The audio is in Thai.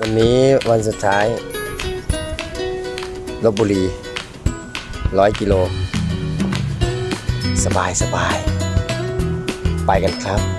วันนี้วันสุดท้ายลบบุรีร้อยกิโล สบายสบาย ไปกันครับ